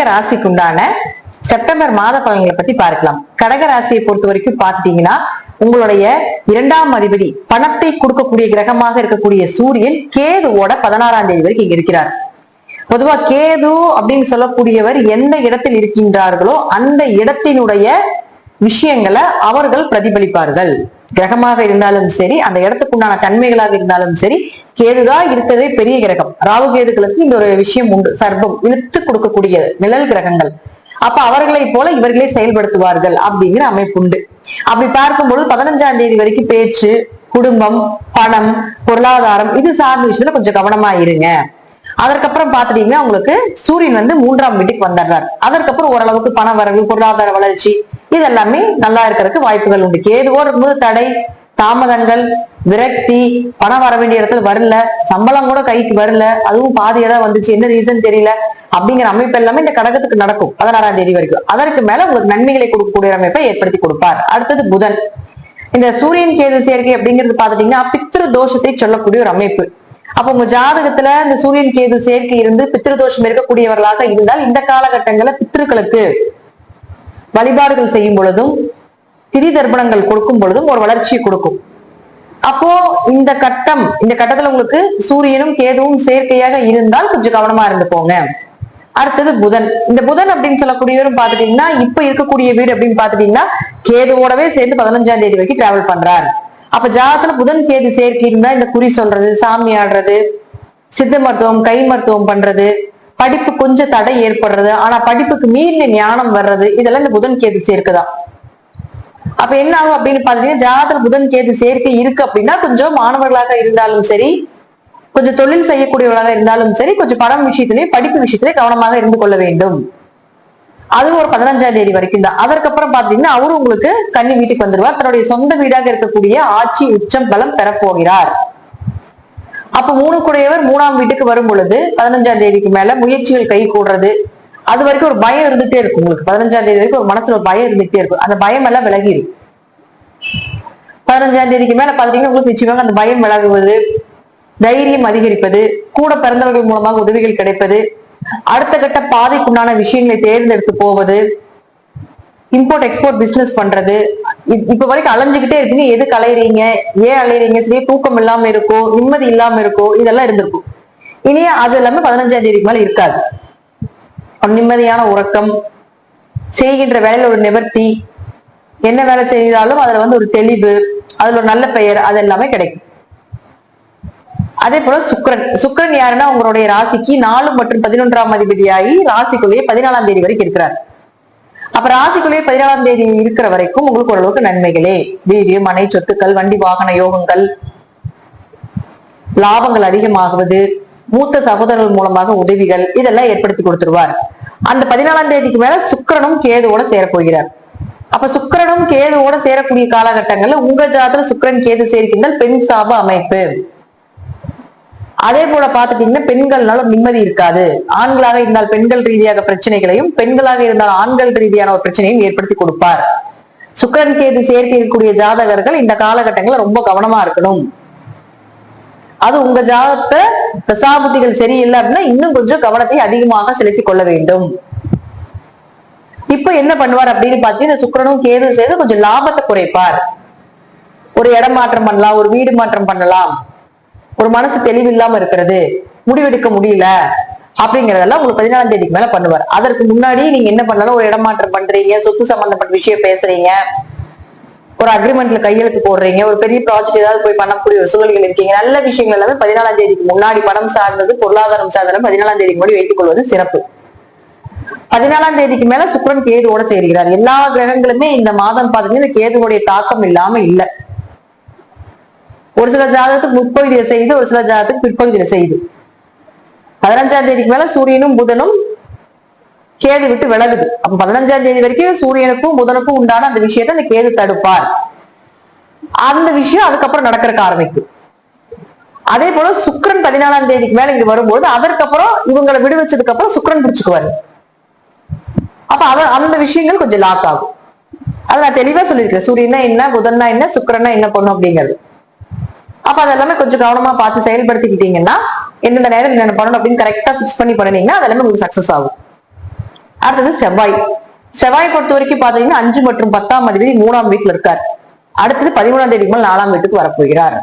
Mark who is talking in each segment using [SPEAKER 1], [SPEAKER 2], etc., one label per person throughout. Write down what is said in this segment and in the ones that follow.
[SPEAKER 1] கடக ராசிக்கு செப்டம்பர் மாத பலன்களை பத்தி பார்க்கலாம். கடக ராசியை பொறுத்த வரைக்கும் பார்த்துட்டீங்கன்னா உங்களுடைய இரண்டாம் அதிபதி பணத்தை கொடுக்கக்கூடிய கிரகமாக இருக்கக்கூடிய சூரியன் கேதுவோட பதினாறாம் தேதி வரைக்கும் இங்க இருக்கிறார். பொதுவா கேது அப்படின்னு சொல்லக்கூடியவர் எந்த இடத்தில் இருக்கின்றார்களோ அந்த இடத்தினுடைய விஷயங்களை அவர்கள் பிரதிபலிப்பார்கள். கிரகமாக இருந்தாலும் சரி அந்த இடத்துக்குண்டான தன்மைகளாக இருந்தாலும் சரி கேதுதான் இருக்கிறதே பெரிய கிரகம். ராகு கேதுகளுக்கு இந்த ஒரு விஷயம் உண்டு. சர்வம் இழுத்து கொடுக்கக்கூடியது நிழல் கிரகங்கள். அப்ப அவர்களை போல இவர்களே செயல்படுத்துவார்கள் அப்படிங்கிற அமைப்பு உண்டு. அப்படி பார்க்கும்போது பதினஞ்சாம் தேதி வரைக்கும் பேச்சு குடும்பம் பணம் பொருளாதாரம் இது சார்ந்த விஷயத்துல கொஞ்சம் கவனமா இருங்க. அதற்கப்புறம் பாத்துட்டீங்கன்னா உங்களுக்கு சூரியன் வந்து மூன்றாம் வீட்டுக்கு வந்துடுறார். அதற்கப்புறம் ஓரளவுக்கு பண வரவு பொருளாதார வளர்ச்சி இது எல்லாமே நல்லா இருக்கிறதுக்கு வாய்ப்புகள் உண்டு. கேதுவோ இருக்கும்போது தடை தாமதங்கள் விரக்தி பணம் வர வேண்டிய இடத்துல வரல சம்பளம் கூட கைக்கு வரல அதுவும் பாதியா தான் வந்துச்சு என்ன ரீசன் தெரியல அப்படிங்கிற அமைப்பு எல்லாமே இந்த கடகத்துக்கு நடக்கும் பதினாறாம் தேதி வரைக்கும். அதற்கு மேல உங்களுக்கு நன்மைகளை கொடுக்கக்கூடிய அமைப்பை ஏற்படுத்தி கொடுப்பார். அடுத்தது புதன். இந்த சூரியன் கேது சேர்க்கை அப்படிங்கிறது பாத்துட்டீங்கன்னா பித்திரு தோஷத்தை சொல்லக்கூடிய ஒரு அமைப்பு. அப்ப உங்க ஜாதகத்துல இந்த சூரியன் கேது சேர்க்கை இருந்து பித்திருதோஷம் இருக்கக்கூடியவர்களாக இருந்தால் இந்த காலகட்டங்கள்ல பித்திருக்களுக்கு வழிபாடுகள் செய்யும் பொழுதும் திதி தர்ப்பணங்கள் கொடுக்கும் பொழுதும் ஒரு வளர்ச்சியை கொடுக்கும். அப்போ இந்த கட்டம் இந்த கட்டத்துல உங்களுக்கு சூரியனும் கேதுவும் சேர்க்கையாக இருந்தால் கொஞ்சம் கவனமா இருந்து போங்க அடுத்தது புதன். இந்த புதன் அப்படின்னு சொல்லக்கூடியவரும் பாத்துட்டீங்கன்னா இப்ப இருக்கக்கூடிய வீடு அப்படின்னு பாத்துட்டீங்கன்னா கேதுவோடவே சேர்ந்து பதினஞ்சாம் தேதி வரைக்கும் டிராவல் பண்றார். அப்ப ஜாதத்துல புதன் கேது சேர்க்கை இருந்தா இந்த குறி சொல்றது சாமி ஆடுறது சித்த மருத்துவம் கை மருத்துவம் பண்றது படிப்பு கொஞ்சம் தடை ஏற்படுறது. ஆனா படிப்புக்கு மீறின ஞானம் வர்றது இதெல்லாம் இந்த புதன் கேது சேர்க்கைதான் அப்ப என்ன ஆகும் அப்படின்னு பாத்தீங்கன்னா ஜாதகத்துல புதன் கேது சேர்க்கை இருக்கு அப்படின்னா கொஞ்சம் மாணவர்களாக இருந்தாலும் சரி கொஞ்சம் தொழில் செய்யக்கூடியவர்களாக இருந்தாலும் சரி கொஞ்சம் படம் விஷயத்திலே படிப்பு விஷயத்திலே கவனமாக இருந்து கொள்ள வேண்டும். அதுவும் ஒரு பதினஞ்சாம் தேதி வரைக்கும் தான். அதற்கப்புறம் பாத்தீங்கன்னா அவரும் உங்களுக்கு கன்னி வீட்டுக்கு வந்துருவார் தன்னுடைய சொந்த வீடாக இருக்கக்கூடிய ஆட்சி உச்சம் பலம் பெறப்போகிறார். அப்ப மூணு குடையவர் மூணாம் வீட்டுக்கு வரும் பொழுது பதினஞ்சாம் தேதிக்கு மேல முயற்சிகள் கை கூடுறது அது வரைக்கும் ஒரு பயம் இருந்துட்டே இருக்கும் உங்களுக்கு. பதினஞ்சாம் தேதி வரைக்கும் ஒரு மனசுல ஒரு பயம் இருந்துட்டே இருக்கும். அந்த பயம் எல்லாம் விலகிடும் பதினஞ்சாம் தேதிக்கு மேல பாத்தீங்கன்னா உங்களுக்கு நிச்சயமாக அந்த பயம் விலகுவது தைரியம் அதிகரிப்பது கூட பிறந்தவர்கள் மூலமாக உதவிகள் கிடைப்பது அடுத்த கட்ட பாதைக்குண்டான விஷயங்களை தேர்ந்தெடுத்து போவது இம்போர்ட் எக்ஸ்போர்ட் பிசினஸ் பண்றது இப்ப வரைக்கும் அலைஞ்சுக்கிட்டே இருக்கீங்க. எதுக்கு அலையறீங்க ஏன் அலையறீங்க? சரி தூக்கம் இல்லாம இருக்கோ நிம்மதி இல்லாம இருக்கோ இதெல்லாம் இருந்திருக்கும். இனி அது எல்லாமே பதினஞ்சாம் தேதிக்கு மேல இருக்காது. நிம்மதியான உறக்கம் செய்கின்ற வேலையில ஒரு நிவர்த்தி என்ன வேலை செய்தாலும் அதுல வந்து ஒரு தெளிவு அதுல ஒரு நல்ல பெயர் அது எல்லாமே கிடைக்கும். அதே போல சுக்கிரன். சுக்கிரன் யாருன்னா உங்களுடைய ராசிக்கு நாலு மற்றும் பதினொன்றாம் அதிபதியாகி ராசிக்குள்ளேயே பதினாலாம் தேதி வரைக்கும் இருக்கிறார். அப்ப ராசிக்குள்ளேயே பதினாலாம் தேதி இருக்கிற வரைக்கும் உங்களுக்கு ஓரளவுக்கு நன்மைகளே. வீடு மனை சொத்துக்கள் வண்டி வாகன யோகங்கள் லாபங்கள் அதிகமாகுவது மூத்த சகோதரர்கள் மூலமாக உதவிகள் இதெல்லாம் ஏற்படுத்தி கொடுத்துருவார். அந்த பதினாலாம் தேதிக்கு மேல சுக்கிரனும் கேதுவோட சேரப்போகிறார். அப்ப சுக்கரனும் கேதுவோட சேரக்கூடிய காலகட்டங்கள்ல உங்க ஜாதத்துல சுக்கிரன் கேது சேர்க்கின்றால் பெண் சாப அமைப்பு. அதே போல பாத்துட்டீங்கன்னா பெண்கள்னால நிம்மதி இருக்காது. ஆண்களாக இருந்தால் பெண்கள் ரீதியாக பிரச்சனைகளையும் பெண்களாக இருந்தால் ஆண்கள் ரீதியான ஒரு பிரச்சனையும் ஏற்படுத்தி கொடுப்பார். சுக்கிரன் கேது சேர்க்கை இருக்கக்கூடிய ஜாதகர்கள் இந்த காலகட்டங்கள்ல ரொம்ப கவனமா இருக்கணும். அது உங்க ஜாதகத்தை தசாபுத்திகள் சரியில்லை அப்படின்னா இன்னும் கொஞ்சம் கவனத்தை அதிகமாக செலுத்திக் கொள்ள வேண்டும். இப்ப என்ன பண்ணுவார் அப்படின்னு பார்த்தீங்கன்னா சுக்கரனும் சுக்கிரனும் கேது சேர்ந்து கொஞ்சம் லாபத்தை குறைப்பார். ஒரு இடம் மாற்றம் பண்ணலாம் ஒரு வீடு மாற்றம் பண்ணலாம். ஒரு மனசு தெளிவில்லாம இருக்கிறது. முடிவெடுக்க முடியல அப்படிங்கறதெல்லாம் உங்களுக்கு பதினாலாம் தேதிக்கு மேல பண்ணுவார். அதற்கு முன்னாடி நீங்க என்ன பண்ணாலும்? ஒரு இடமாற்றம் பண்றீங்க சொத்து சம்பந்தப்பட்ட விஷயம் பேசுறீங்க. ஒரு அக்ரிமெண்ட்ல கையெழுத்து போடுறீங்க. ஒரு பெரிய ப்ராஜெக்ட் ஏதாவது போய் பண்ணக்கூடிய ஒரு சூழல்கள் இருக்கீங்க. நல்ல விஷயங்கள் எல்லாமே பதினாலாம் தேதிக்கு முன்னாடி பணம் சார்ந்தது பொருளாதாரம் சார்ந்தது பதினாலாம் தேதிக்கு முன்னாடி வைத்துக் கொள்வது சிறப்பு. பதினாலாம் தேதிக்கு மேல சுக்கரன் கேதுவோட சேர்கிறார். எல்லா கிரகங்களுமே இந்த மாதம் பாத்தீங்கன்னா இந்த கேதுவோடைய தாக்கம் இல்லாம இல்ல. ஒரு சில ஜாதகத்துக்கு முற்பகுதியில செய்து ஒரு சில ஜாதகத்துக்கு பிற்பகுதியில செய்து பதினஞ்சாம் தேதிக்கு மேல சூரியனும் புதனும் கேது விட்டு விலகுது. அப்ப பதினஞ்சாம் தேதி வரைக்கும் சூரியனுக்கும் புதனுக்கும் உண்டான அந்த விஷயத்தை அந்த கேது தடுப்பார். அந்த விஷயம் அதுக்கப்புறம் நடக்கிறக்க ஆரம்பிக்கும். அதே போல சுக்கரன் பதினாலாம் தேதிக்கு மேல இங்க வரும்போது அதற்கப்புறம் இவங்களை விடுவிச்சதுக்கு அப்புறம் சுக்கரன் பிடிச்சுக்குவாரு. அப்ப அவ அந்த விஷயங்கள் கொஞ்சம் லாக் ஆகும். அதை நான் தெளிவா சொல்லியிருக்கேன். சூரியனா என்ன புதன்னா என்ன சுக்கரன்னா என்ன பண்ணும் அப்படிங்கிறது. அப்ப அதெல்லாமே கொஞ்சம் கவனமா பார்த்து செயல்படுத்திக்கிட்டீங்கன்னா எந்தெந்த நேரம் என்ன பண்ணணும் அப்படின்னு கரெக்டா பிக்ஸ் பண்ணி பண்ணினீங்கன்னா அதெல்லாமே உங்களுக்கு சக்சஸ் ஆகும். அடுத்தது செவ்வாய். செவ்வாய் பொறுத்த வரைக்கும் பாத்தீங்கன்னா அஞ்சு மற்றும் பத்தாம் அதிபதி மூணாம் வீட்டுல இருக்கார். அடுத்தது பதிமூணாம் தேதிக்கு மேல் நாலாம் வீட்டுக்கு வரப்போகிறார்.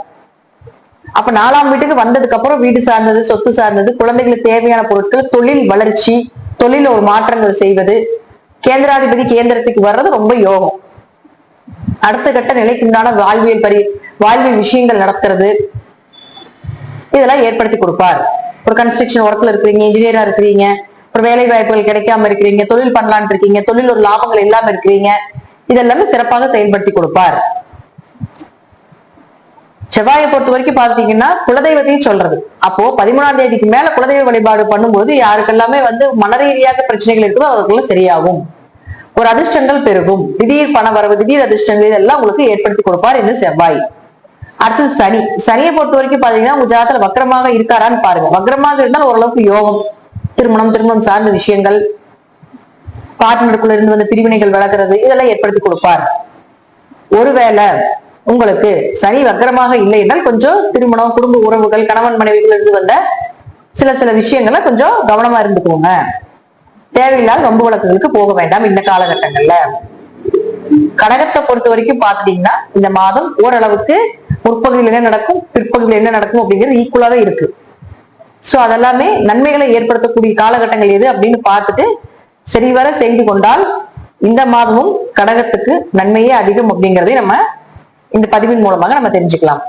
[SPEAKER 1] அப்ப நாலாம் வீட்டுக்கு வந்ததுக்கு அப்புறம் வீடு சார்ந்தது சொத்து சார்ந்தது குழந்தைகளுக்கு தேவையான பொருட்கள் தொழில் வளர்ச்சி தொழில ஒரு மாற்றங்கள் செய்வது கேந்திராதிபதி கேந்திரத்துக்கு வர்றது ரொம்ப யோகம். அடுத்த கட்ட நிலைக்கு உண்டான வாழ்வியல் பரி வாழ்வியல் விஷயங்கள் நடத்துறது இதெல்லாம் ஏற்படுத்தி கொடுப்பார். ஒரு கன்ஸ்ட்ரக்ஷன் ஒர்க்ல இருக்கிறீங்க இன்ஜினியரா இருக்கிறீங்க ஒரு வேலை வாய்ப்புகள் கிடைக்காம இருக்கிறீங்க தொழில் பண்ணலான் இருக்கீங்க தொழில் ஒரு லாபங்கள் இல்லாம இருக்கிறீங்க இதெல்லாமே சிறப்பாக செயல்படுத்தி கொடுப்பார். செவ்வாயை பொறுத்த வரைக்கும் பாத்தீங்கன்னா குலதெய்வத்தையும் சொல்றது. அப்போ பதிமூணாம் தேதிக்கு மேல குலதெய்வ வழிபாடு பண்ணும்போது யாருக்கெல்லாமே வந்து மனரீதியாக பிரச்சனைகள் இருக்குதோ அவர்களுக்கு சரியாகும். ஒரு அதிர்ஷ்டங்கள் பெருகும். திடீர் பண வரவு திடீர் அதிர்ஷ்டங்கள் இதெல்லாம் உங்களுக்கு ஏற்படுத்தி கொடுப்பார் இந்த செவ்வாய். அடுத்தது சனி. சனியை பொறுத்த வரைக்கும் பாத்தீங்கன்னா உங்க ஜாதத்துல வக்கரமாக இருக்காரான்னு பாருங்க. வக்கரமாக இருந்தால் ஓரளவுக்கு யோகம் திருமணம் திருமணம் சார்ந்த விஷயங்கள் பார்ட்னருக்குள்ள இருந்து வந்த பிரிவினைகள் வளர்க்கறது இதெல்லாம் ஏற்படுத்தி கொடுப்பார். ஒருவேளை உங்களுக்கு சனி வக்கரமாக இல்லை என்றால் கொஞ்சம் திருமணம் குடும்ப உறவுகள் கணவன் மனைவிகள் இருந்து வந்த சில சில விஷயங்களை கொஞ்சம் கவனமா இருந்துக்கோங்க. தேவையில்லாத வம்பு வழக்குகளுக்கு போக வேண்டாம் இந்த காலகட்டங்கள்ல. கடகத்தை பொறுத்த வரைக்கும் பாத்துட்டீங்கன்னா இந்த மாதம் ஓரளவுக்கு முற்பகுதியில் என்ன நடக்கும் பிற்பகுதியில் என்ன நடக்கும் அப்படிங்கிறது ஈக்குவலாவே இருக்கு. சோ அதெல்லாமே நன்மைகளை ஏற்படுத்தக்கூடிய காலகட்டங்கள் எது அப்படின்னு பார்த்துட்டு சரிவர செய்து கொண்டால் இந்த மாதமும் கடகத்துக்கு நன்மையே அதிகம் அப்படிங்கறதை நம்ம இந்த பதிவின் மூலமாக நம்ம தெரிஞ்சுக்கலாம்.